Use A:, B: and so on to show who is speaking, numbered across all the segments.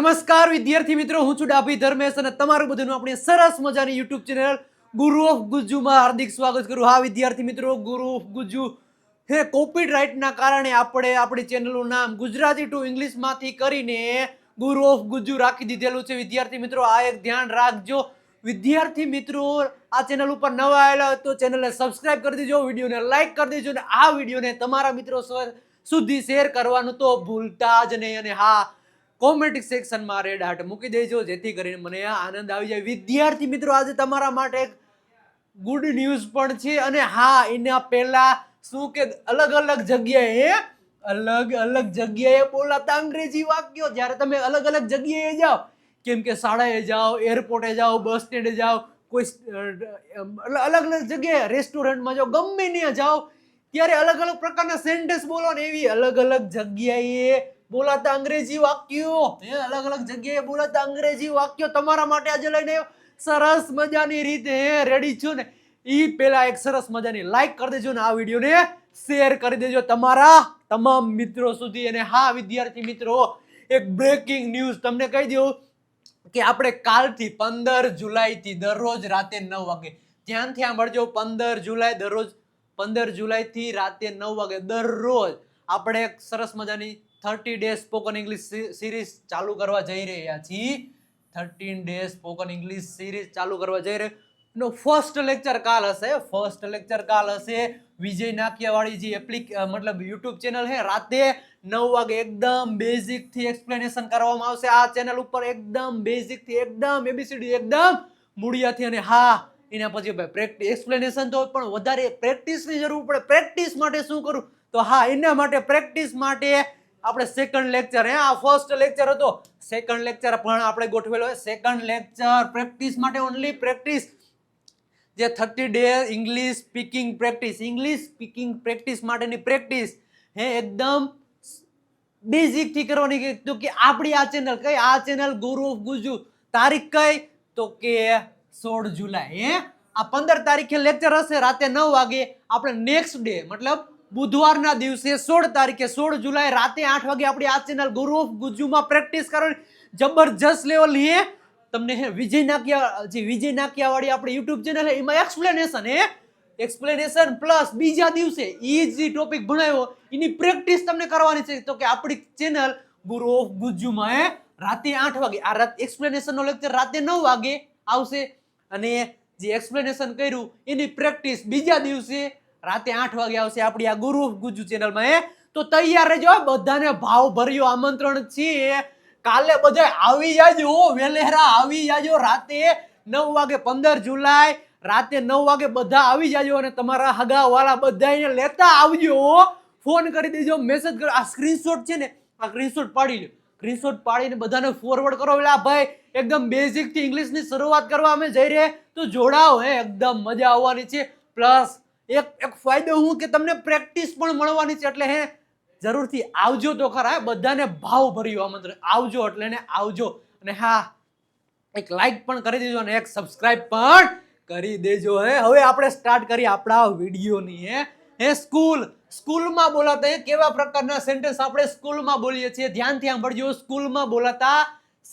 A: નમસ્કાર, વિદ્યાર્થી મિત્રો, હું છું ડાભી ધર્મેશ અને તમારું બધાનું આપણી સરસ મજાની યુટ્યુબ ચેનલ ગુરુ ઓફ ગુજ્જુમાં હાર્દિક સ્વાગત કરું. હા, વિદ્યાર્થી મિત્રો, ગુરુ ઓફ ગુજ્જુ હે કોપીરાઇટના કારણે આપણે આપણી ચેનલનું નામ ગુજરાતી ટુ ઇંગ્લિશમાંથી કરીને ગુરુ ઓફ ગુજ્જુ રાખી દીધેલું છે. વિદ્યાર્થી મિત્રો, આ એક ધ્યાન રાખજો. વિદ્યાર્થી મિત્રો, આ ચેનલ ઉપર નવા આવેલા તો ચેનલને સબસ્ક્રાઇબ કરી દેજો, વિડીયોને લાઇક કરી દેજો અને આ વિડીયોને તમારા મિત્રો સુધી શેર કરવાનું તો ભૂલતા જ નહીં. અને હા કોમેન્ટ સેક્શનમાં રેડ હાર્ટ મૂકી દેજો, જેથી કરીને મને આનંદ આવી જાય. વિદ્યાર્થી મિત્રો, આજે તમારા માટે એક ગુડ ન્યૂઝ પણ છે. અને હા, એના પહેલા શું કે અલગ અલગ જગ્યાએ અલગ અલગ જગ્યાએ બોલાતા. અંગ્રેજી વાક્યો, જ્યારે તમે અલગ અલગ જગ્યાએ જાઓ, કેમ કે શાળાએ જાઓ એરપોર્ટે જાઓ બસ સ્ટેન્ડે જાઓ, કોઈ અલગ અલગ જગ્યાએ રેસ્ટોરન્ટમાં જાઓ, ગમે ત્યાં જાઓ, ત્યારે અલગ અલગ પ્રકારના સેન્ટેન્સ બોલો ને એવી અલગ અલગ જગ્યાએ બોલાતા અંગ્રેજી વાક્યો. હે, અલગ અલગ જગ્યાએ બોલાતા અંગ્રેજી વાક્યો તમારા માટે આજે લઈને સરસ મજાની રીતે રેડી છું ને? એ પેલા એક સરસ મજાની લાઈક કરી દેજો ને આ વિડીયોને. શેર કરી દેજો તમારા તમામ મિત્રો સુધી. અને હા, વિદ્યાર્થી મિત્રો, એક બ્રેકિંગ ન્યૂઝ તમને કહી દઉં કે આપણે કાલથી પંદર જુલાઈથી દરરોજ રાતે નવ વાગે. ધ્યાનથી સાંભળજો, પંદર જુલાઈ દરરોજ, પંદર જુલાઈથી રાતે નવ વાગે દરરોજ આપણે એક સરસ મજાની thirty days spoken English series ચાલુ કરવા જઈ રહ્યા છીએ. Thirteen days spoken English series ચાલુ કરવા જઈ રહ્યા. નો ફર્સ્ટ લેક્ચર કાલ હશે. ફર્સ્ટ લેક્ચર કાલ હશે. વિજય નાકિયાવાળી જે એપ્લિક મતલબ યુટ્યુબ ચેનલ છે, રાતે નવ વાગે એકદમ બેઝિકથી એક્સપ્લેનેશન કરવામાં આવશે. આ ચેનલ ઉપર એકદમ બેઝિકથી એકદમ એબીસીડી એકદમ મૂળિયાથી અને હા, એના પછી ભાઈ પ્રેક્ટિસ એક્સપ્લેનેશન તો પણ વધારે પ્રેક્ટિસની જરૂર પડે. પ્રેક્ટિસ માટે શું કરું? તો હા, એના માટે પ્રેક્ટિસ માટે આપણે સેકન્ડ લેક્ચર હે? આ ફર્સ્ટ લેક્ચર હતો. સેકન્ડ લેક્ચર પણ આપણે ગોઠવેલો હોય સેકન્ડ લેક્ચર પ્રેક્ટિસ માટે ઓનલી પ્રેક્ટિસ જે thirty day English speaking practice English speaking practice માટેની પ્રેક્ટિસ હે? એકદમ બેઝિકથી કરવાની તો કે આપણી આ ચેનલ કઈ? આ ચેનલ ગુરુ ઓફ ગુજુ. તારીખ કઈ? તો કે સોળ જુલાઈ, હે? આ પંદર તારીખે લેક્ચર હશે, રાતે નવ વાગે. આપણે નેક્સ્ટ ડે મતલબ બુધવારના દિવસે સોળ તારીખે, સોળ જુલાઈ રાતે આઠ વાગે આપણી આ ચેનલ ગુરુ ઓફ ગુજુમાં પ્રેક્ટિસ કરવાની જબરજસ્ત લેવલ હે તમને વિજય નાકિયા, જે વિજય નાકિયા વાળી આપણી યુટ્યુબ ચેનલ એમાં એક્સપ્લેનેશન હે. એક્સપ્લેનેશન પ્લસ બીજા દિવસે એ જે ટોપિક ભણાવ્યો. એની પ્રેક્ટિસ તમને કરવાની છે. તો કે આપણી ચેનલ ગુરુ ઓફ ગુજ્જુમાં હે, રાતે આઠ વાગે. આ રાત એક્સપ્લેનેશનનો લેક્ચર રાતે નવ વાગે આવશે. અને જે એક્સપ્લેનેશન કર્યું, એની પ્રેક્ટિસ બીજા દિવસે રાતે આઠ વાગે આવશે આપણી આ ગુરુ ગુજુ ચેનલમાં એ તો તૈયાર રહેજો બધાને ભાવ ભર્યો આમંત્રણ છે. કાલે બધા આવી જાજો વેલેરા આવી જાજો રાતે નવ વાગે પંદર જુલાઈ, રાતે નવ વાગે બધા આવી જાજો અને તમારા હગા વાળા બધાને લેતા આવજો ફોન કરી દેજો મેસેજ કરો. આ સ્ક્રીનશોટ છે ને, આ સ્ક્રીનશોટ પાડી લો સ્ક્રીનશોટ પાડીને બધાને ફોરવર્ડ કરો. એટલે ભાઈ એકદમ બેઝિકથી ઇંગ્લિશની શરૂઆત કરવા અમે જઈ રહ્યા. તો જોડાઓ, હે. એકદમ મજા આવવાની છે. પ્લસ એક એક ફાયદો હું કે તમને પ્રેક્ટિસ પણ મળવાની છે એટલે હે, જરૂરથી આવજો તો ખરા. બધાને ભાવ ભર્યું આમંત્રણ. આવજો એટલે ને આવજો. અને હા, એક લાઈક પણ કરી દેજો અને એક સબસ્ક્રાઇબ પણ કરી દેજો હે. હવે આપણે સ્ટાર્ટ કરીએ આપણા વિડીયોની હે. હે સ્કૂલ સ્કૂલમાં બોલાતા કેવા પ્રકારના સેન્ટેન્સ આપણે સ્કૂલમાં બોલીએ છીએ? ધ્યાનથી સાંભળજો સ્કૂલમાં બોલાતા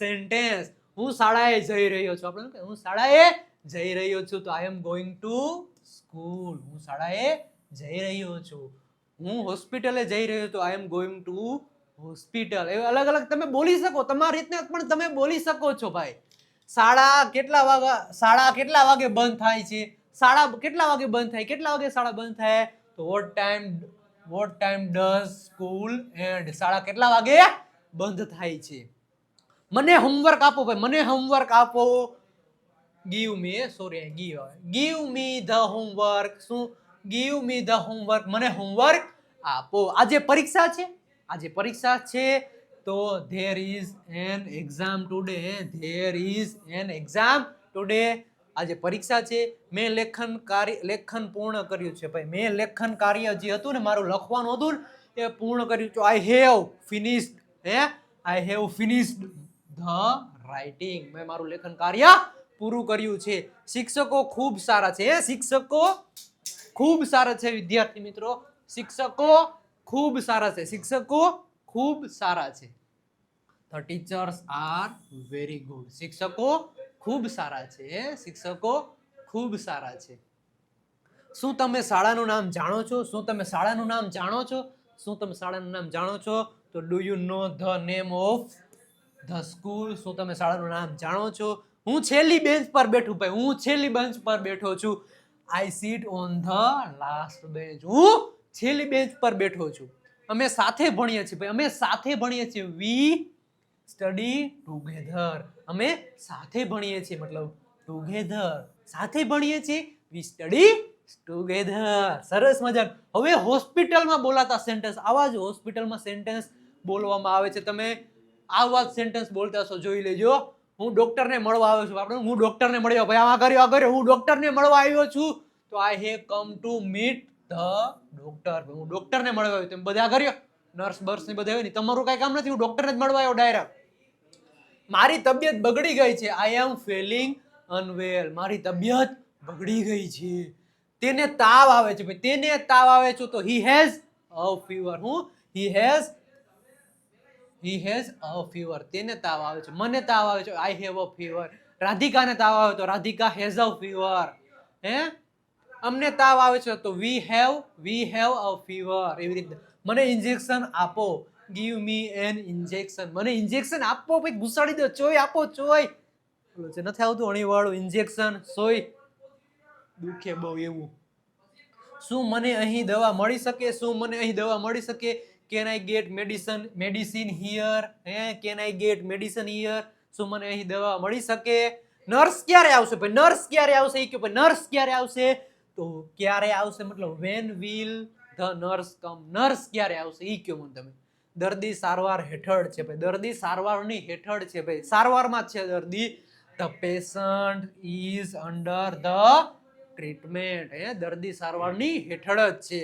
A: સેન્ટેન્સ હું શાળાએ જઈ રહ્યો છું. આપણે હું શાળાએ જઈ રહ્યો છું. તો I am going to school. હું શાળાએ જઈ રહ્યો છું. હું હોસ્પિટલે જઈ રહ્યો તો I am going to hospital એ અલગ અલગ તમે બોલી શકો. તમારી રીતના પણ તમે બોલી શકો છો ભાઈ. શાળા કેટલા વાગા, શાળા કેટલા વાગે બંધ થાય છે? શાળા કેટલા વાગે બંધ થાય? કેટલા વાગે શાળા બંધ થાય? તો what time what time does school end શાળા કેટલા વાગે બંધ થાય છે? મને હોમવર્ક આપો ભાઈ. મને હોમવર્ક આપો. Give me sorry give give me the homework. શું? Give me the homework. મને હોમવર્ક આપો. આજે પરીક્ષા છે આજે પરીક્ષા છે, તો there is an exam today there is an exam today આજે પરીક્ષા છે, મેં લેખન કાર્ય, લેખન પૂર્ણ કર્યું છે. ભાઈ, મેં લેખન કાર્ય જે હતું ને, મારું લખવાનું હતું ને, એ પૂર્ણ કર્યું. છે આઈ હેવ ફિનિશ્ડ હે? I have finished the writing મેં મારું લેખન કાર્ય પૂરું કર્યું છે. શિક્ષકો ખૂબ સારા છે શિક્ષકો ખૂબ સારા છે, વિદ્યાર્થી મિત્રો. શિક્ષકો ખૂબ સારા છે, શિક્ષકો ખૂબ સારા છે. The teachers are very good શિક્ષકો ખૂબ સારા છે શિક્ષકો ખૂબ સારા છે. શું તમે શાળાનું નામ જાણો છો? શું તમે શાળાનું નામ જાણો છો? શું તમે શાળાનું નામ જાણો છો? તો do you know the name of the school શું તમે શાળાનું નામ જાણો છો? હું છેલ્લી બેન્ચ પર બેઠું ભાઈ, હું છેલ્લી બેન્ચ પર બેઠો છું. I sit on the last bench હું છેલ્લી બેન્ચ પર બેઠો છું. અમે સાથે ભણીએ છીએ ભાઈ, અમે સાથે ભણીએ છીએ. વી સ્ટડી ટુગેધર અમે સાથે ભણીએ છીએ, મતલબ ટુગેધર સાથે ભણીએ છીએ વી સ્ટડી ટુગેધર સરસ મજા હવે હોસ્પિટલમાં બોલાતા સેન્ટેન્સ આવા જ હોસ્પિટલમાં સેન્ટેન્સ બોલવામાં આવે છે. તમે આવા જ સેન્ટેન્સ બોલતા છો જોઈ લેજો. હું ડોક્ટરને મળવા આવ્યો છું. આપણે હું ડોક્ટરને મળ્યો. ભાઈ, આમાં કર્યો, આ કર્યો. હું ડોક્ટરને મળવા આવ્યો છું. તો I have come to meet the doctor હું ડોક્ટરને મળવા આવ્યો. તેમ બધા કર્યો? નર્સ બર્સ ને બધા આવ્યો ને તમારું કાંઈ કામ નથી. હું ડોક્ટરને જ મળવા આવ્યો ડાયરેક્ટ મારી તબિયત બગડી ગઈ છે. આઈ એમ ફેલિંગ અનવેલ મારી તબિયત બગડી ગઈ છે. તેને તાવ આવે છે. ભાઈ, તેને તાવ આવે છે. તો હી હેઝ અ ફીવર હું he has he has a fever તેને તાવ આવે છે. મને તાવ આવે છે. આઈ હેવ અ ફીવર રાધિકાને તાવ આવે તો રાધિકા હેઝ અ ફીવર હે? અમને તાવ આવે છે તો we have we have a fever એવી રીતે. મને ઇન્જેક્શન આપો. ગીવ મી એન ઇન્જેક્શન મને ઇન્જેક્શન આપો પછી ઘુસાડી દો. ચોય આપો, ચોય. બોલો છે, નથી આવતું અણીવાળું ઇન્જેક્શન સોય. દુખે બહુ એવું. શું મને અહીં દવા મળી શકે? શું મને અહીં દવા મળી શકે? Can I get medicine medicine here હે can I get medicine here શું મને અહીં દવા મળી શકે? નર્સ ક્યારે આવશે? ભાઈ નર્સ ક્યારે આવશે? એ કે ભાઈ નર્સ ક્યારે આવશે? તો ક્યારે આવશે? મતલબ when will the nurse come nurse ક્યારે આવશે? એ કહો મને તમે. દર્દી સારવાર હેઠળ છે ભાઈ. દર્દી સારવારની હેઠળ છે ભાઈ. સારવારમાં જ છે દર્દી. The patient is under the treatment હે, દર્દી સારવારની હેઠળ જ છે.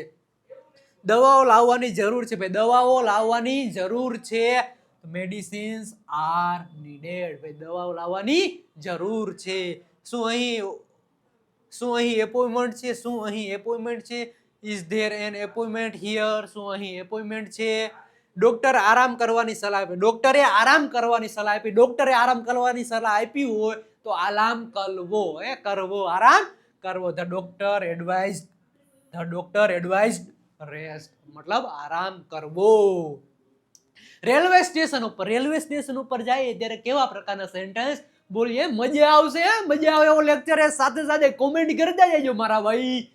A: દવાઓ લાવવાની જરૂર છે ભાઈ, દવાઓ લાવવાની જરૂર છે. મેડિસિન્સ આર નીડેડ ભાઈ, દવાઓ લાવવાની જરૂર છે. શું અહીં શું અહીં એપોઇન્ટમેન્ટ છે? શું અહીં એપોઇન્ટમેન્ટ છે? Is there an appointment here શું અહીં એપોઇન્ટમેન્ટ છે? ડોક્ટર આરામ કરવાની સલાહ આપી. ડોક્ટરે આરામ કરવાની સલાહ આપી. ડોક્ટરે આરામ કરવાની સલાહ આપી હોય તો આરામ કરવો એ કરવો, આરામ કરવો. The doctor advise the doctor advise rest મતલબ આરામ કરવો. રેલવે સ્ટેશન ઉપર, રેલવે સ્ટેશન ઉપર જાય ત્યારે કેવા પ્રકારના સેન્ટેન્સ બોલીએ, મજા આવશે મજા આવે. એવો લેક્ચર હે સાથે સાથે કોમેન્ટ કરતા જજો મારા ભાઈ.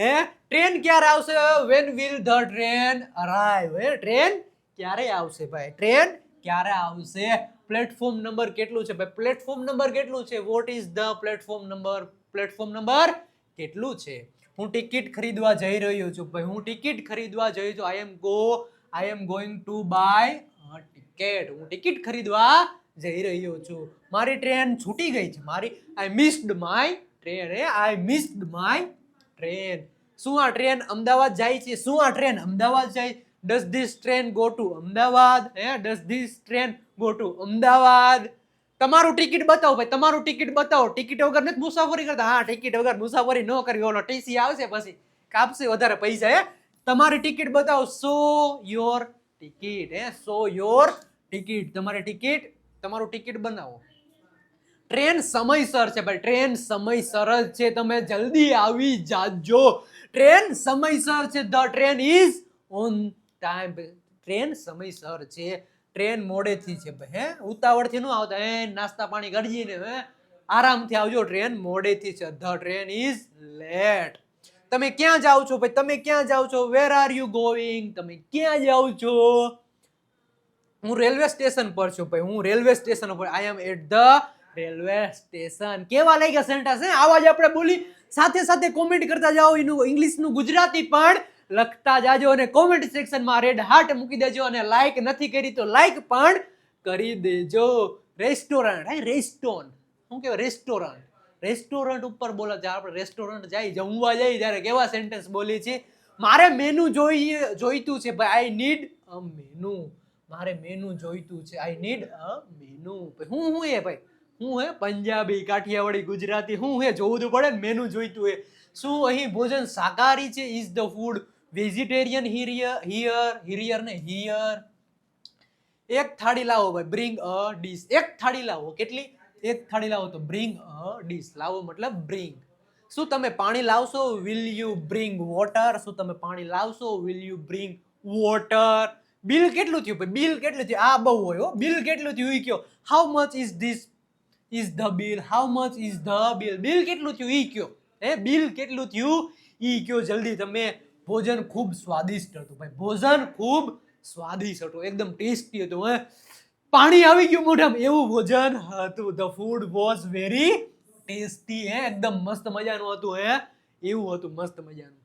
A: હે? ટ્રેન ક્યારે આવશે? When will the train arrive હે, ટ્રેન ક્યારે આવશે ભાઈ? ટ્રેન ક્યારે આવશે? પ્લેટફોર્મ નંબર કેટલું છે ભાઈ? પ્લેટફોર્મ નંબર કેટલું છે? What is the platform number platform number કેટલું છે? હું ટિકિટ ખરીદવા જઈ રહ્યો છું. ભાઈ, હું ટિકિટ ખરીદવા જઈ છું. I am go I am going to buy ticket હું ટિકિટ ખરીદવા જઈ રહ્યો છું. મારી ટ્રેન છૂટી ગઈ છે. મારી આઈ મિસ્ડ માય ટ્રેન હે આઈ મિસ્ડ માય ટ્રેન શું આ ટ્રેન અમદાવાદ જાય છે? શું આ ટ્રેન અમદાવાદ જાય? Does this train go to Ahmedabad હે does this train go to Ahmedabad તમારું ટિકિટ બતાવો ભાઈ, તમારું ટિકિટ બતાવો. ટિકિટ વગર નથી મુસાફરી કરતા. હા ટિકિટ વગર મુસાફરી ન કરવી. ઓલો ટીસી આવશે પછી કાપશે વધારે પૈસા, હે? તમારી ટિકિટ બતાવો. સો યોર ટિકિટ હે? સો યોર ટિકિટ તમારી ટિકિટ તમારું ટિકિટ બનાવો. ટ્રેન સમયસર છે ભાઈ, ટ્રેન સમયસર જ છે. તમે જલ્દી આવી જાજો. ટ્રેન સમયસર છે. The train is on time train સમયસર છે. ટ્રેન મોડેથી છે હે? ઉતાવળથી ન આવતા, હે? નાસ્તા પાણી કરજીને હે? આરામથી આવજો, ટ્રેન મોડેથી છે. ધ ટ્રેન ઇઝ લેટ તમે ક્યાં જાઓ છો ભાઈ? તમે ક્યાં જાઓ છો? વેર આર યુ ગોઈંગ તમે ક્યાં જાઓ છો? હું રેલવે સ્ટેશન પર છું ભાઈ, હું રેલવે સ્ટેશન ઉપર. I am at the railway station કેવા લાગ્યા સેન્ટેન્સ હે? આવા જ આપણે બોલી સાથે સાથે કોમેન્ટ કરતા જાઓ. એનું ઇંગ્લિશનું ગુજરાતી પણ લખતા જાજો અને કોમેન્ટ સેક્શનમાં રેડ હાર્ટ મૂકી દેજો અને લાઈક નથી કરી તો લાઈક પણ કરી દેજો. રેસ્ટોરન્ટ હે રેસ્ટોન શું કહેવાય? રેસ્ટોરન્ટ રેસ્ટોરન્ટ ઉપર બોલે છે આપણે રેસ્ટોરન્ટ જાય, જમવા જઈએ ત્યારે કેવા સેન્ટેન્સ બોલી છે મારે મેનુ જોઈએ, જોઈતું છે. ભાઈ આઈ નીડ અ મેનુ મારે મેનુ જોઈતું છે. આઈ નીડ અ મેનુ હું હું એ ભાઈ? હું હે? પંજાબી, કાઠિયાવાડી, ગુજરાતી, હું હે? જોવું તો પડે મેનુ જોઈતું હે. શું અહીં ભોજન શાકાહારી છે? Is the food vegetarian here here here ને હિયર એક થાળી લાવો ભાઈ બ્રિંગ અ ડીશ એક થાળી લાવો, કેટલી? એક થાળી લાવો તો બ્રિંગ અ ડીશ લાવો મતલબ બ્રિંગ શું તમે પાણી લાવશો? વિલ યુ બ્રિંગ વોટર શું તમે પાણી લાવશો? Will you bring water bill કેટલું થયું ભાઈ? બિલ કેટલું થયું? આ બહુ હોય હો. બિલ કેટલું થયું? ઈ કયો. How much is this is the bill how much is the bill bill કેટલું થયું? ઈ કયો. હે? બિલ કેટલું થયું? ઈ કયો. જલ્દી તમે ભોજન ખૂબ સ્વાદિષ્ટ હતું ભાઈ, ભોજન ખૂબ સ્વાદિષ્ટ હતું, એકદમ ટેસ્ટી હતું, હે. પાણી આવી ગયું મોઢામાં, એવું ભોજન હતું. The food was very tasty હે. એકદમ મસ્ત મજાનું હતું, હે. એવું હતું, મસ્ત મજાનું.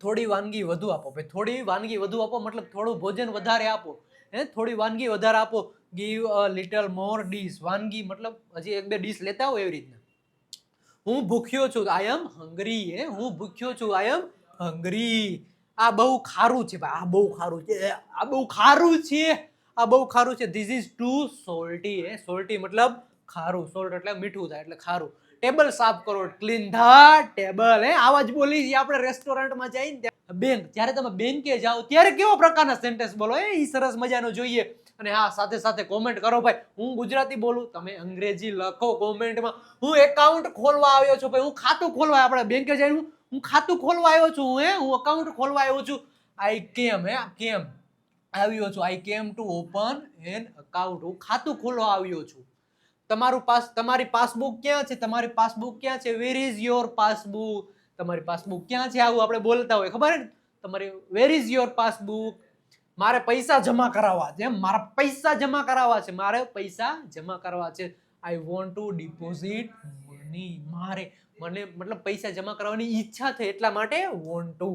A: થોડી વાનગી વધુ આપો ભાઈ, થોડી વાનગી વધુ આપો, મતલબ થોડું ભોજન વધારે આપો, હે. થોડી વાનગી વધારે આપો. Give a little more dish વાનગી મતલબ હજી એક બે ડીશ લેતા હોય એવી રીતના. હું ભૂખ્યો છું આઈ એમ હંગરી હે. હું ભૂખ્યો છું આઈ એમ હંગરી. આ બહુ ખારું છે ભાઈ, આ બહુ ખારું છે. આ બહુ ખારું છે. આ બહુ ખારું છે. ધીસ ઇઝ ટુ સોલ્ટી હે સોલ્ટી મતલબ ખારું. સોલ્ટ એટલે મીઠું થાય, એટલે ખારું. ટેબલ સાફ કરો ક્લીન ધ ટેબલ હે? આવા જ બોલી છીએ આપણે રેસ્ટોરન્ટમાં જઈને બેન, જ્યારે તમે બેંકે જાઓ, ત્યારે કેવા પ્રકારના સેન્ટેન્સ બોલો એ સરસ મજાનો જોઈએ. અને હા, સાથે સાથે કોમેન્ટ કરો, ભાઈ. હું ગુજરાતી બોલું, તમે અંગ્રેજી લખો કોમેન્ટમાં હું એકાઉન્ટ ખોલવા આવ્યો છું, ભાઈ. હું ખાતું ખોલવા, આપણે બેંકે જઈને હું- ખાતું ખોલવા આવ્યો છું, હે? હું અકાઉન્ટ ખોલવા આવ્યો છું. આઈ કેમ હે? કેમ આવ્યો છું. આઈ came to open an account હું ખાતું ખોલવા આવ્યો છું. તમારું પાસ, તમારી પાસબુક ક્યાં છે? તમારી પાસબુક ક્યાં છે? વેર ઇઝ યોર પાસબુક તમારી પાસબુક ક્યાં છે? આવું આપણે બોલતા હોય ખબર ને તમારી વેર ઇઝ યોર પાસબુક મારે પૈસા જમા કરાવવા છે મારા પૈસા જમા કરાવવા છે. મારે પૈસા જમા કરવા છે. I want to deposit money મારે મને મતલબ પૈસા જમા કરવાની ઈચ્છા થઈ એટલા માટે વોન્ટ ટુ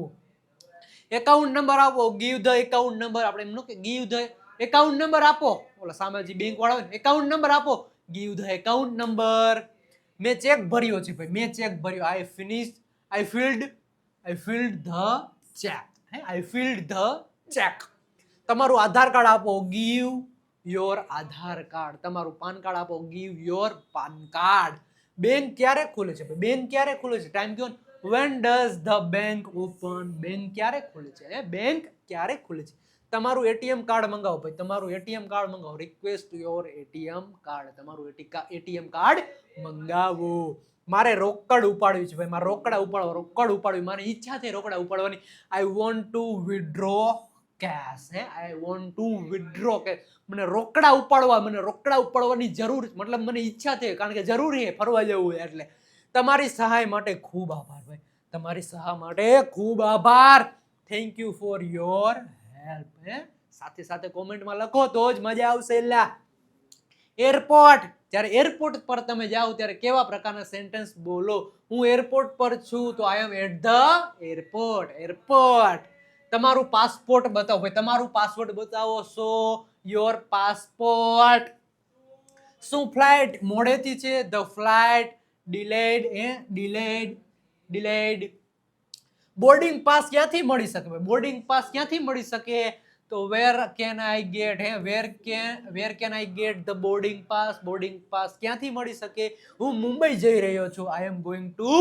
A: એકાઉન્ટ નંબર આપો ગીવ ધ એકાઉન્ટ નંબર આપણે એમનું કે ગીવ ધ એકાઉન્ટ નંબર આપો. ઓલા સામે જે બેંક વાળા એકાઉન્ટ નંબર આપો. ગીવ ધ એકાઉન્ટ નંબર મેં ચેક ભર્યો છે ભાઈ, મેં ચેક ભર્યો. I finish I filled I filled the check હે? આઈ ફિલ્ડ ધ ચેક તમારું આધાર કાર્ડ આપો. Give your Aadhaar card. તમારું પાન કાર્ડ આપો. Give your PAN card. Bank ક્યારે ખુલે છે? બેંક ક્યારે ખુલે છે? ટાઈમ કયો? When does the bank open bank ક્યારે ખુલે છે? હે બેંક ક્યારે ખુલે છે? તમારું એટીએમ કાર્ડ મંગાવો ભાઈ. તમારું ATM card મંગાવો. Request your ATM card. તમારું એટીએમ કાર્ડ મંગાવો. મારે રોકડ ઉપાડવી છે ભાઈ. મારે રોકડા ઉપાડવા, રોકડ ઉપાડવી. મારી ઈચ્છા છે રોકડા ઉપાડવાની. I want to withdraw cash હે? આઈ વોન્ટ ટુ વિડ્રો કે મને રોકડા ઉપાડવા, મને રોકડા ઉપાડવાની જરૂર મતલબ મને ઈચ્છા છે, કારણ કે જરૂરી છે ફરવા જવું એટલે તમારી સહાય માટે ખૂબ આભાર, ભાઈ. તમારી સહાય માટે ખૂબ આભાર. Thank you for your help હે? સાથે સાથે કોમેન્ટમાં લખો તો જ મજા આવશે લા એરપોર્ટ જ્યારે એરપોર્ટ પર તમે જાઓ, ત્યારે કેવા પ્રકારના સેન્ટેન્સ બોલો? હું એરપોર્ટ પર છું, તો I am at the airport airport તમારું પાસપોર્ટ બતાવો. ભાઈ, તમારું પાસપોર્ટ બતાવો. સો યોર પાસપોર્ટ શું ફ્લાઇટ મોડેથી છે? The flight delayed a delayed delayed boarding pass ક્યાંથી મળી શકે? ભાઈ બોર્ડિંગ પાસ ક્યાંથી મળી શકે? તો વેર કેન આઈ ગેટ હે? Where can where can I get the boarding pass boarding pass ક્યાંથી મળી શકે? હું મુંબઈ જઈ રહ્યો છું. I am going to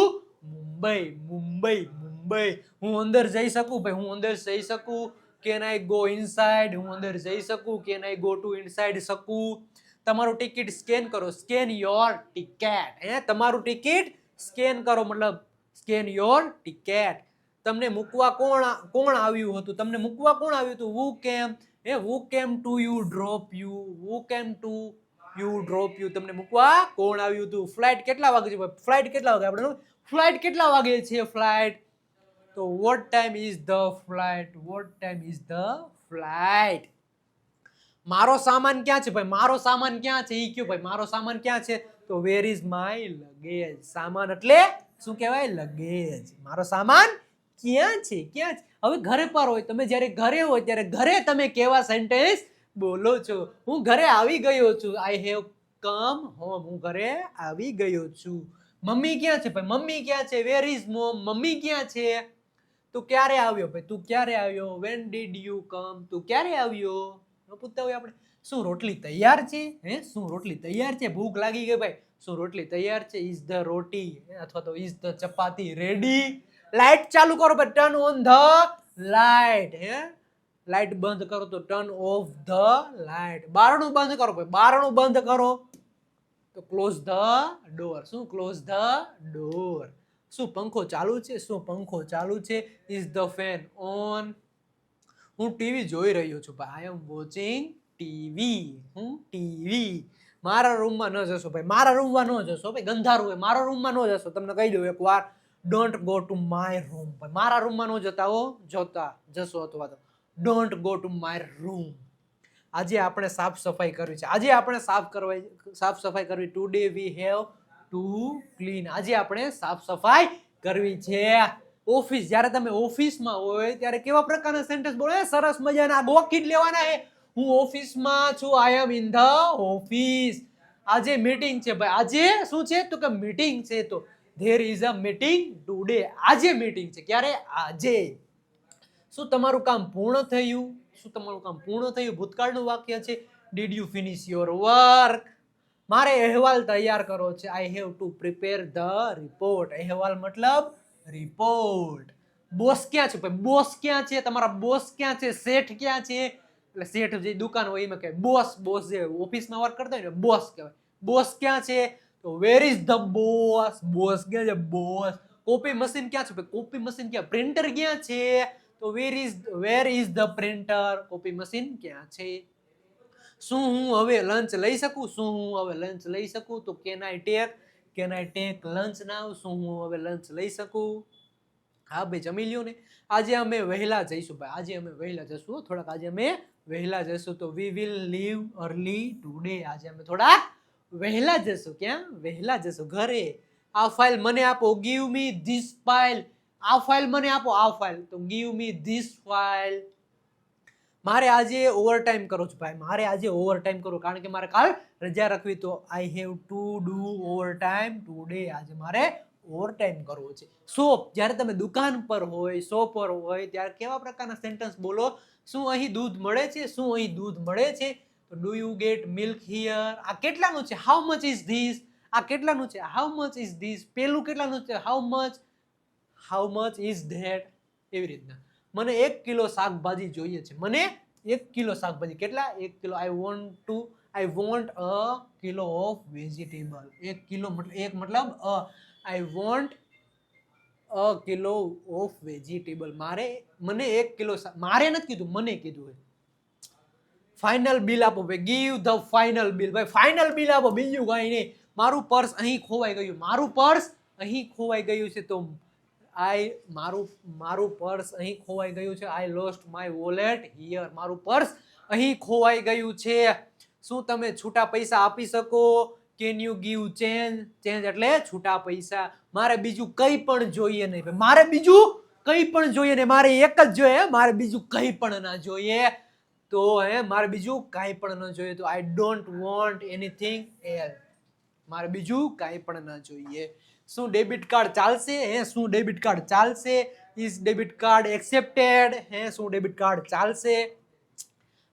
A: Mumbai Mumbai. Mumbai હું અંદર જઈ શકું? ભાઈ, હું અંદર જઈ શકું? કેન આઈ ગો ઇનસાઇડ હું અંદર જઈ શકું? Can I go to inside શકું? તમારું ટિકિટ સ્કેન કરો. સ્કેન યોર ટિકેટ હે? તમારું ટિકિટ સ્કેન કરો, મતલબ સ્કેન યોર ટિકેટ તમને મૂકવા કોણ કોણ આવ્યું હતું? તમને મૂકવા કોણ આવ્યું હતું? વુ કેમ હે? વુ કેમ ટુ યુ ડ્રોપ યુ વુ કેમ ટુ યુ ડ્રોપ યુ તમને મૂકવા કોણ આવ્યું હતું? ફ્લાઇટ કેટલા વાગે છે ફ્લાઇટ કેટલા વાગે? આપણે ફ્લાઇટ કેટલા વાગે છે ફ્લાઇટ તો what time is the flight what time is the flight મારો સામાન ક્યાં છે ભાઈ? મારો સામાન ક્યાં છે? એ કયો ભાઈ? મારો સામાન ક્યાં છે? તો વેર ઇઝ માય લગેજ સામાન એટલે શું કહેવાય? લગેજ મારો સામાન ક્યાં છે? ક્યાં છે? હવે ઘરે પર હોય. તમે જ્યારે ઘરે હોય, ત્યારે ઘરે તમે કેવા સેન્ટેન્સ બોલો છો? હું ઘરે આવી ગયો છું. આઈ હેવ કમ હોમ હું ઘરે આવી ગયો છું. મમ્મી ક્યાં છે ભાઈ? મમ્મી ક્યાં છે? વેર ઇઝ મોમ મમ્મી ક્યાં છે? તું ક્યારે આવ્યો ભાઈ? તું ક્યારે આવ્યો? વેન ડીડ યુ કમ તું ક્યારે આવ્યો? ન પૂછતા હોય આપણે. શું રોટલી તૈયાર છે? હે? શું રોટલી તૈયાર છે? ભૂખ લાગી ગઈ ભાઈ. શું રોટલી તૈયાર છે? ઇઝ ધ રોટી અથવા તો is the chapati ready light ચાલુ કરો ભાઈ. ટર્ન ઓન ધ લાઇટ હે? લાઇટ બંધ કરો તો ટર્ન ઓફ ધ લાઇટ બારણું બંધ કરો ભાઈ. બારણું બંધ કરો. તો ક્લોઝ ધ ડોર શું? ક્લોઝ ધ ડોર શું પંખો ચાલુ છે? શું પંખો ચાલુ છે? ઇઝ ધ ફેન ઓન હું ટીવી જોઈ રહ્યો છું ભાઈ. I am watching TV. હું ટીવી. મારા રૂમમાં ન જશો ભાઈ. મારા રૂમમાં ન જશો ભાઈ. ગંધારું હોય. મારા રૂમમાં ન જશો. તમને કહી દઉં એકવાર. Don't go to my room ભાઈ, મારા રૂમમાં ન જતા હો. જોતા જશો અથવા તો. Don't go to my room આજે આપણે સાફ સફાઈ કરવી છે. આજે આપણે સાફ કરવા સાફ સફાઈ કરવી. Today we have to clean આજે આપણે સાફ સફાઈ કરવી છે. ઓફિસ જ્યારે તમે ઓફિસમાં હોય, ત્યારે કેવા પ્રકારના સેન્ટેન્સ બોલો? સરસ મજાના. ગોકીટ લેવાના હે હું ઓફિસમાં છું. I am in the office આજે મીટિંગ છે ભાઈ. આજે શું છે? તો કે મીટિંગ છે તો there is a meeting today આજે મીટિંગ છે. ક્યારે? આજે. શું તમારું કામ પૂર્ણ થયું? શું તમારું કામ પૂર્ણ થયું? ભૂતકાળનું વાક્ય છે. Did you finish your work મારે અહેવાલ તૈયાર કરવો છે. I have to prepare the report અહેવાલ મતલબ રિપોર્ટ બોસ ક્યાં છે? ભાઈ, બોસ ક્યાં છે? તમારા બોસ ક્યાં છે? શેઠ ક્યાં છે? એટલે શેઠ જે દુકાન હોય એમાં કહેવાય. બોસ બોસ જે ઓફિસમાં વર્ક કરતા હોય ને, બોસ કહેવાય. બોસ ક્યાં છે? તો where is the boss boss ક્યાં છે? બોસ. કોપી મશીન ક્યાં છે? ભાઈ કોપી મશીન ક્યાં? પ્રિન્ટર ક્યાં છે? તો where is where is the printer copy machine ક્યાં છે? શું હું હવે લંચ લઈ શકું? શું હું હવે લંચ લઈ શકું? તો can I take can I take lunch now શું હું હવે લંચ લઈ શકું? હા ભાઈ, જમી લ્યો ને. આજે અમે વહેલા જઈશું ભાઈ. આજે અમે વહેલા જઈશું થોડાક. આજે અમે વહેલા જઈશું તો we will leave early today આજે અમે થોડાક વહેલા જઈશું ક્યાં વહેલા જઈશું ઘરે. આ ફાઇલ મને આપો. ગીવ મી ધીસ ફાઇલ આ ફાઇલ મને આપો. આ ફાઇલ તો ગીવ મી ધીસ ફાઇલ મારે આજે ઓવરટાઈમ કરો છો ભાઈ. મારે આજે ઓવરટાઈમ કરો કારણ કે મારે કાલ રજા રાખવી તો I have to do overtime today આજે મારે ઓવરટાઈમ કરવો છે. શોપ જ્યારે તમે દુકાન પર હોય શોપ પર હોય, ત્યારે કેવા પ્રકારના સેન્ટેન્સ બોલો? શું અહીં દૂધ મળે છે? શું અહીં દૂધ મળે છે? તો do you get milk here આ કેટલાનું છે? હાઉ મચ ઇઝ ધીસ આ કેટલાનું છે? હાઉ મચ ઇઝ ધીસ પેલું કેટલાનું છે? How much how much is that એવી રીતના. મને એક કિલો શાકભાજી જોઈએ છે. મને એક કિલો શાકભાજી. કેટલા? એક kilo. I want to I want a kilo of vegetable એક કિલો મતલબ એક મતલબ, a I want a kilo of vegetable મારે, મને એક કિલો મારે નથી કીધું, મને કીધું ફાઇનલ બિલ આપો ભાઈ. ગીવ ધ ફાઇનલ બિલ ભાઈ ફાઇનલ બિલ આપો. બીજું કાંઈ નહીં. મારું પર્સ અહીં ખોવાઈ ગયું. મારું પર્સ અહીં ખોવાઈ ગયું છે. તો આઈ મારું મારું પર્સ અહીં ખોવાઈ ગયું છે. I lost my wallet here મારું પર્સ અહીં ખોવાઈ ગયું છે. શું તમે છૂટા પૈસા આપી શકો? Can you give change change એટલે છૂટા પૈસા. મારે બીજું કંઈ પણ જોઈએ નહીં. મારે બીજું કંઈ પણ જોઈએ નહીં. મારે એક જ જોઈએ. મારે બીજું કંઈ પણ ના જોઈએ. તો હે, મારે બીજું કાંઈ પણ ન જોઈએ. તો I don't want anything else મારે બીજું કાંઈ પણ ન જોઈએ. શું ડેબિટ કાર્ડ ચાલશે? હે, શું ડેબિટ કાર્ડ ચાલશે? ઇઝ ડેબિટ કાર્ડ એક્સેપ્ટેડ હે, શું ડેબિટ કાર્ડ ચાલશે?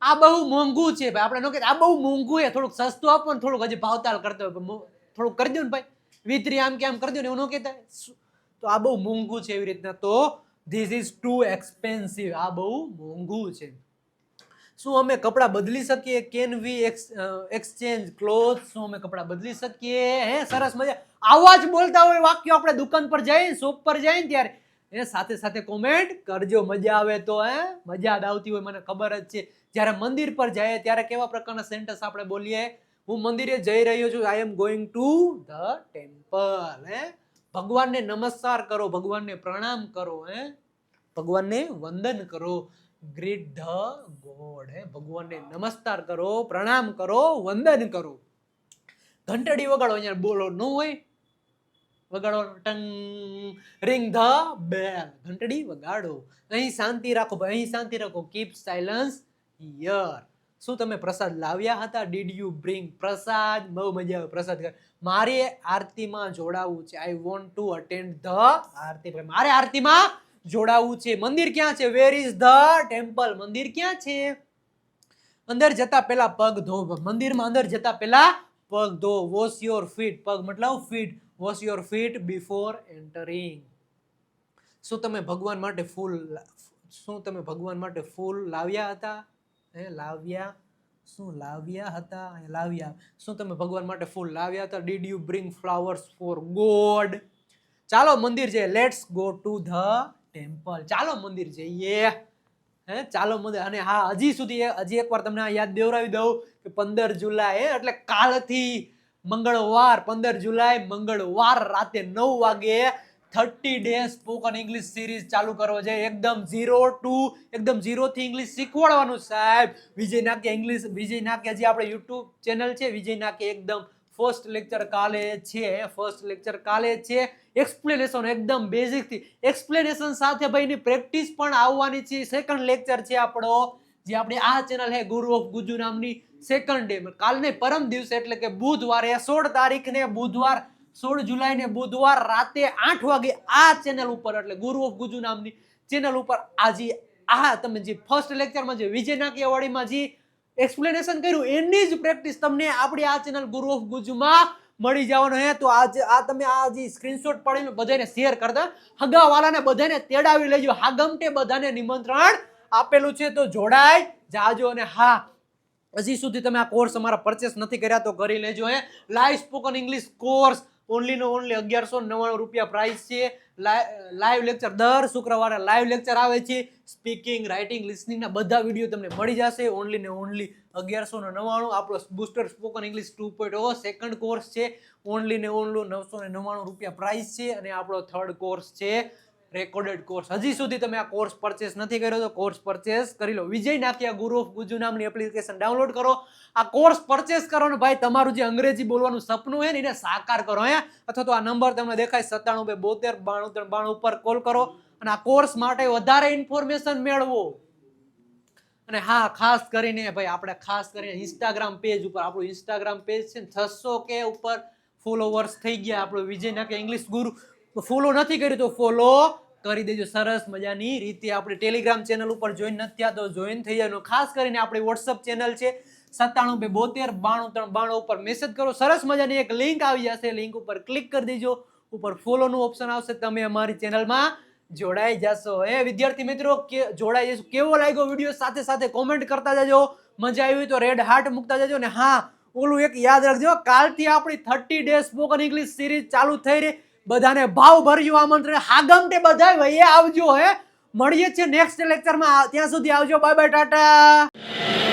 A: આ બહુ મોંઘું છે ભાઈ. આપણે નો કે આ બહુ મોંઘું છે. થોડુંક સસ્તું આપો ને થોડુંક હજી ભાવતાલ કરતો હોય. થોડુંક કરી દો ને ભાઈ. વિતરી આમ કે આમ કરી દો ને એવું ન કહેતા. તો આ બહુ મોંઘું છે એવી રીતના. તો ધીસ ઇઝ ટુ એક્સપેન્સિવ આ બહુ મોંઘું છે. શું અમે કપડાં બદલી શકીએ? કેન વી એક્સચેન્જ ક્લોથ શું અમે કપડાં બદલી શકીએ? હે, સરસ મજા. આવા જ બોલતા હોય વાક્યો આપણે દુકાન પર જઈએ શોપ પર જઈએ ત્યારે. એ સાથે સાથે કોમેન્ટ કરજો. મજા આવે તો, હે? મજા જ આવતી હોય, મને ખબર જ છે. જ્યારે મંદિર પર જઈએ, ત્યારે કેવા પ્રકારના સેન્ટેન્સ આપણે બોલીએ? હું મંદિરે જઈ રહ્યો છું. I am going to the temple હે? ભગવાનને નમસ્કાર કરો, ભગવાનને પ્રણામ કરો, હે? ભગવાનને વંદન કરો. ગ્રીટ ધ ગોડ હે. ભગવાનને નમસ્કાર કરો, પ્રણામ કરો, વંદન કરો. ઘંટડી વગાડો અહીંયા બોલો ન હોય. વગાડો ટંગ. Ring the bell. ઘંટડી વગાડો. અહીં શાંતિ રાખો ભાઈ, અહીં શાંતિ રાખો. કીપ સાયલન્સ યર શું તમે પ્રસાદ લાવ્યા હતા? ડીડ યુ બ્રિંગ પ્રસાદ? બહુ મજા આવે પ્રસાદ મારે આરતીમાં જોડાવું છે. I want to attend the aarti. મારે આરતીમાં જોડાવું છે. મંદિર ક્યાં છે? વેર ઇઝ ધ ટેમ્પલ મંદિર ક્યાં છે? અંદર જતા પહેલા પગ ધો. મંદિરમાં અંદર જતા પહેલા પગ ધો. વોશ યોર ફીટ પગ મતલબ feet wash your feet before entering શું તમે ભગવાન માટે ફૂલ શું તમે ભગવાન માટે ફૂલ લાવ્યા હતા? હે, લાવ્યા? શું લાવ્યા હતા? લાવ્યા. શું તમે ભગવાન માટે ફૂલ લાવ્યા હતા? Did you bring flowers for God ચાલો મંદિર છે. Let's go to the temple. ચાલો મંદિર જઈએ. હે, ચાલો મંદિર. અને હા, હજી સુધી હજી એકવાર તમને યાદ દેવરાવી દઉં કે પંદર જુલાઈ એટલે કાલથી મંગળવાર, પંદર જુલાઈ, મંગળવાર રાતે નવ વાગે thirty days spoken English series ચાલુ કરવો છે. એકદમ ઝીરો ટુ એકદમ ઝીરોથી ઇંગ્લિશ શીખવાડવાનું સાહેબ. વિજય નાકે ઇંગ્લિશ, વિજય નાકે જે આપણે યુટ્યુબ ચેનલ છે, વિજય નાકે એકદમ ફર્સ્ટ લેક્ચર કાલે છે ફર્સ્ટ લેક્ચર કાલે છે. એક્સપ્લેનેશન એકદમ બેઝિકથી. એક્સપ્લેનેશન સાથે ભાઈની પ્રેક્ટિસ પણ આવવાની છે. સેકન્ડ લેક્ચર છે આપણો, જે આપણે આ ચેનલ હે ગુરુ ઓફ ગુજુ નામની સેકન્ડ ડે કાલને પરમ દિવસે, એટલે કે બુધવારે, સોળ તારીખને બુધવાર, સોળ જુલાઈને બુધવાર રાતે આઠ વાગે આ ચેનલ ઉપર, એટલે ગુરુ ઓફ ગુજુ નામની ચેનલ ઉપર આજે આ તમે જે ફર્સ્ટ લેક્ચરમાં જે વિજય નાકિયાવાડીમાં જે એક્સપ્લેનેશન કર્યું. એની જ પ્રેક્ટિસ તમને આપણી આ ચેનલ ગુરુ ઓફ ગુજુમાં મળી જવાનો હે તો આજ આ તમે આ જે સ્ક્રીનશોટ પડીને બધાને શેર કરતા હગાવાલાને બધાને તેડાવી લેજો. હાગમટે બધાને નિમંત્રણ આપેલું છે. તો જોડાય જાજો અને હા, હજી સુધી તમે આ કોર્સ અમારા પરચેસ નથી કર્યા તો કરી લેજો હે. Live spoken English course only નો ઓનલી અગિયારસો નવ્વાણું રૂપિયા પ્રાઇસ છે. લાઈવ લેક્ચર દર શુક્રવારે લાઈવ લેક્ચર આવે છે. સ્પીકિંગ રાઇટિંગ લિસનિંગના બધા વીડિયો તમને મળી જશે. ઓનલી ને ઓનલી અગિયારસો ને નવ્વાણું. આપણો booster spoken English two point second course છે. ઓનલી ને ઓનલી નવસો ને નવ્વાણું રૂપિયા પ્રાઇસ છે અને આપણો થર્ડ કોર્સ છે. રેકોર્ડેડ કોર્સ હજી સુધી તમે આ કોર્સ પરચેસ નથી કર્યો તો કોર્સ પરચેસ કરી લો. વિજય નાકિયા ગુરુ ઓફ ગુજુ નામની એપ્લિકેશન ડાઉનલોડ કરો. આ કોર્સ પરચેસ કરો ને ભાઈ, તમારું જે અંગ્રેજી બોલવાનું સપનું છે ને એને સાકાર કરો, હે? અથવા તો આ નંબર તમને દેખાય સત્તાણું બે બોતેર બાણું ત્રણ બાણું ઉપર કોલ કરો અને આ કોર્સ માટે વધારે ઇન્ફોર્મેશન મેળવો. અને હા, ખાસ કરીને ભાઈ, આપણે ખાસ કરીને ઇન્સ્ટાગ્રામ પેજ ઉપર. આપણું ઇન્સ્ટાગ્રામ પેજ છે ને છસો કે ઉપર ફોલોવર્સ થઈ ગયા આપણું વિજય નાકે ઇંગ્લિશ ગુરુ. ફોલો નથી કર્યું તો ફોલો કરી દેજો. સરસ મજાની રીતે આપણે ટેલિગ્રામ ચેનલ ઉપર જોઈન નથી થયા તો જોઈન થઈ જાય. ખાસ કરીને આપણી વોટ્સઅપ ચેનલ છે સત્તાણું બે બોતેર બાણું ત્રણ બાણું ઉપર મેસેજ કરો. સરસ મજાની એક લિંક આવી જશે. લિંક ઉપર ક્લિક કરી દેજો. ઉપર ફોલોનું ઓપ્શન આવશે. તમે અમારી ચેનલમાં જોડાઈ જશો. એ વિદ્યાર્થી મિત્રો, કે જોડાઈ જશો. કેવો લાગ્યો વીડિયો? સાથે સાથે કોમેન્ટ કરતા જજો. મજા આવી તો રેડ હાર્ટ મૂકતા જજો. ને હા, ઓલું એક યાદ રાખજો, કાલથી આપણી thirty days spoken English series ચાલુ થઈ રહી. બધાને ભાવ ભર્યું આમંત્રણ હાગમટે બધાય ભાઈએ આવજો, હે. મળીએ છીએ નેક્સ્ટ લેક્ચરમાં ત્યાં સુધી આવજો. Bye bye Tata